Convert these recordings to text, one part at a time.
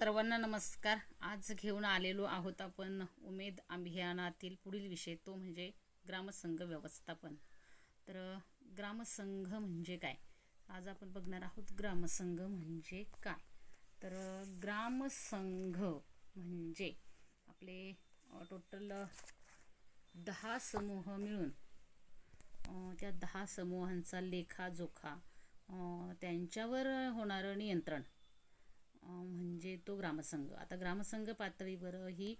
सर्वांना नमस्कार. आज घेऊन आलेलो आहोत आपण उमेद अभियानातील पुढील विषय तो म्हणजे ग्रामसंघ व्यवस्थापन. तर ग्रामसंघ म्हणजे काय? आज आपण बघणार आहोत ग्रामसंघ म्हणजे काय? तर ग्रामसंघ म्हणजे आपले टोटल दहा समूह मिळून त्या दहा समूहांचा लेखाजोखा त्यांच्यावर होणारं नियंत्रण. म्हणजे तो ग्रामसंघ. आता ग्रामसंघ पातळीवर ही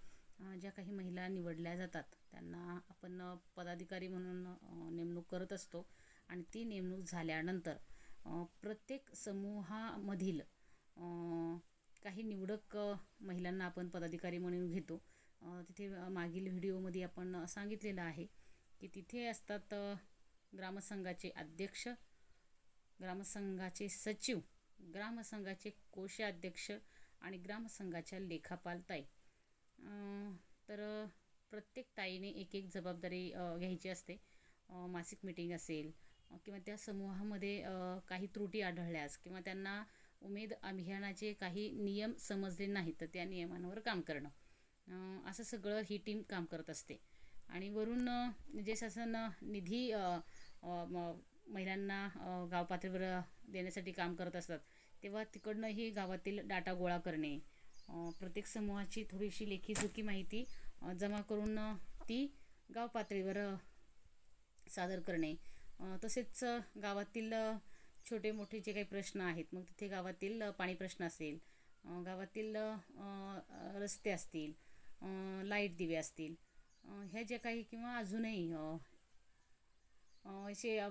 ज्या काही महिला निवडल्या जातात त्यांना आपण पदाधिकारी म्हणून नेमणूक करत असतो आणि ती नेमणूक झाल्यानंतर प्रत्येक समूहामधील काही निवडक महिलांना आपण पदाधिकारी म्हणून घेतो. तिथे मागील व्हिडिओमध्ये आपण सांगितलेलं आहे की तिथे असतात ग्रामसंघाचे अध्यक्ष ग्रामसंघाचे सचिव ग्रामसंघाचे कोषाध्यक्ष आणि ग्रामसंघाच्या लेखापाल ताई. तर प्रत्येक ताईने एक एक जबाबदारी घ्यायची असते. मासिक मिटिंग असेल किंवा त्या समूहामध्ये काही त्रुटी आढळल्यास किंवा त्यांना उमेद अभियानाचे काही नियम समजले नाहीत तर त्या नियमांवर काम करणं. असं सगळं ही टीम काम करत असते. आणि वरून जे शासन निधी म- महिलांना गावपातळीवर गाव पातळीवर देण्यासाठी काम करत असतात तेव्हा तिकडनंही गावातील डाटा गोळा करणे प्रत्येक समूहाची थोडीशी लेखीजोखी माहिती जमा करून ती गाव पातळीवर सादर करणे. तसेच गावातील छोटे मोठे जे काही प्रश्न आहेत मग तिथे गावातील पाणी प्रश्न असेल गावातील रस्ते असतील लाइट दिवे असतील ह्या ज्या काही किंवा अजूनही असे अ,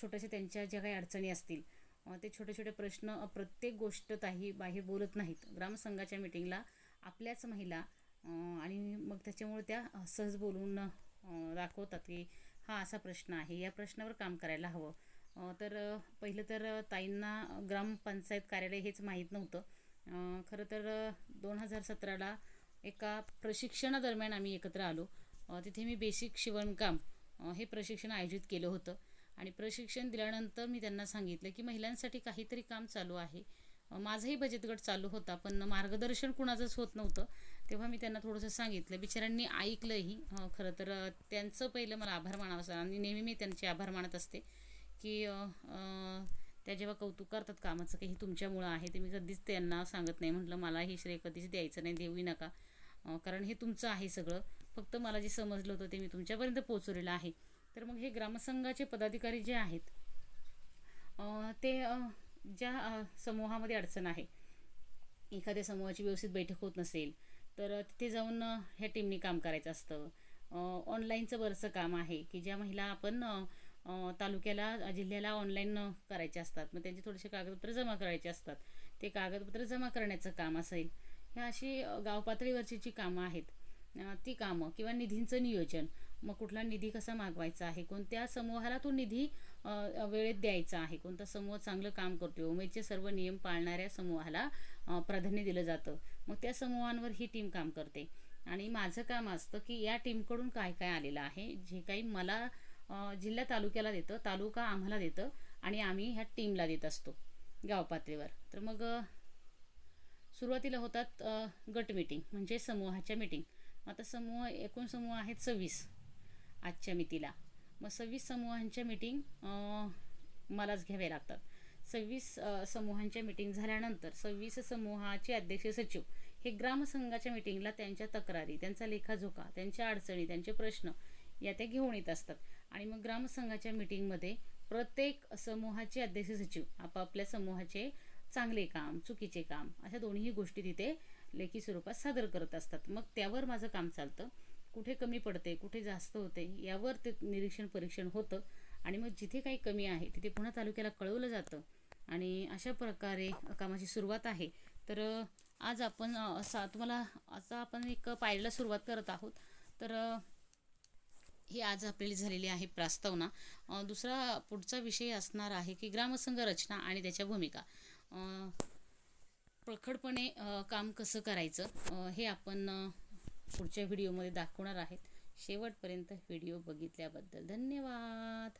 छोट्याशा त्यांच्या ज्या काही अडचणी असतील ते छोटे छोटे प्रश्न प्रत्येक गोष्ट ताही बाहेर बोलत नाहीत. ग्रामसंघाच्या मिटिंगला आपल्याच महिला आणि मग त्याच्यामुळे त्या सहज बोलून दाखवतात की हा असा प्रश्न आहे या प्रश्नावर काम करायला हवं. तर पहिलं तर ताईंना ग्रामपंचायत कार्यालय हेच माहीत नव्हतं. खरं तर दोन हजार सतराला एका प्रशिक्षणादरम्यान आम्ही एकत्र आलो. तिथे मी बेसिक शिवणकाम हे प्रशिक्षण आयोजित केलं होतं. आणि प्रशिक्षण दिल्यानंतर मी त्यांना सांगितलं की महिलांसाठी काहीतरी काम चालू आहे. माझाही बचत गट चालू होता पण मार्गदर्शन कुणाचंच होत नव्हतं. तेव्हा मी त्यांना थोडंसं सांगितलं बिचाऱ्यांनी ऐकलंही. खरं तर त्यांचं पहिलं मला आभार मानावं आणि नेहमी मी त्यांचे आभार मानत असते की त्या जेव्हा कौतुक करतात कामाचं की हे तुमच्यामुळं आहे ते मी कधीच त्यांना सांगत नाही. म्हटलं मला हे श्रेय कधीच द्यायचं नाही देऊही नका. कारण हे तुमचं आहे सगळं. फक्त मला जे समजलं होतं ते मी तुमच्यापर्यंत पोचवलेलं आहे. तर मग हे ग्रामसंघाचे पदाधिकारी जे आहेत ते ज्या समूहामध्ये अडचण आहे एखाद्या समूहाची व्यवस्थित बैठक होत नसेल तर तिथे जाऊन ह्या टीमनी काम करायचं असतं. ऑनलाईनचं बरंचसं काम आहे की ज्या महिला आपण तालुक्याला जिल्ह्याला ऑनलाईन करायचे असतात. मग त्यांचे थोडेसे कागदपत्र जमा करायचे असतात. ते कागदपत्र जमा करण्याचं काम असेल ह्या अशी गावपातळीवरची गाव पातळीवरची जी कामं आहेत ती कामं किंवा निधींचं नियोजन मग कुठला निधी कसा मागवायचा आहे कोणत्या समूहाला तो निधी वेळेत द्यायचा आहे कोणता समूह चांगलं काम करतो उमेदचे सर्व नियम पाळणाऱ्या समूहाला प्राधान्य दिलं जातं. मग त्या समूहांवर ही टीम काम करते. आणि माझं काम असतं की या टीमकडून काय काय आलेलं आहे जे काही मला जिल्हा तालुक्याला देतं तालुका आम्हाला देतं आणि आम्ही ह्या टीमला देत असतो गाव पातळीवर तर मग सुरुवातीला होतात गट मिटिंग म्हणजे समूहाच्या मिटिंग आता समूह एकूण समूह आहेत सव्वीस आजच्या मितीला. मग सव्वीस समूहांच्या मिटिंग मलाच घ्याव्या लागतात. सव्वीस समूहांच्या मिटिंग झाल्यानंतर सव्वीस समूहाचे अध्यक्ष सचिव हे ग्रामसंघाच्या मिटिंगला त्यांच्या तक्रारी त्यांचा लेखाजोखा त्यांच्या अडचणी त्यांचे प्रश्न या त्या घेऊन येत असतात. आणि मग ग्रामसंघाच्या मिटिंगमध्ये प्रत्येक समूहाचे अध्यक्ष सचिव आपापल्या समूहाचे चांगले काम चुकीचे काम अशा दोन्ही गोष्टी तिथे लेखी स्वरूपात सादर करत असतात. मग त्यावर माझं काम चालतं. कुठे कमी पडते कुठे जास्त होते यावर ते निरीक्षण परीक्षण होतं. आणि मग जिथे काही कमी आहे तिथे पुन्हा तालुक्याला कळवलं जातं. आणि अशा प्रकारे कामाची सुरुवात आहे. तर आज आपण असा तुम्हाला असा आपण एक पायरीला सुरुवात करत आहोत. तर ही आज आपल्याला झालेली आहे प्रस्तावना. दुसरा पुढचा विषय असणार आहे की ग्रामसंघ रचना आणि त्याच्या भूमिका. प्रखडपणे काम कसं करायचं हे आपण पुढच्या व्हिडिओमध्ये दाखवणार आहेत. शेवटपर्यंत व्हिडिओ बघितल्याबद्दल धन्यवाद.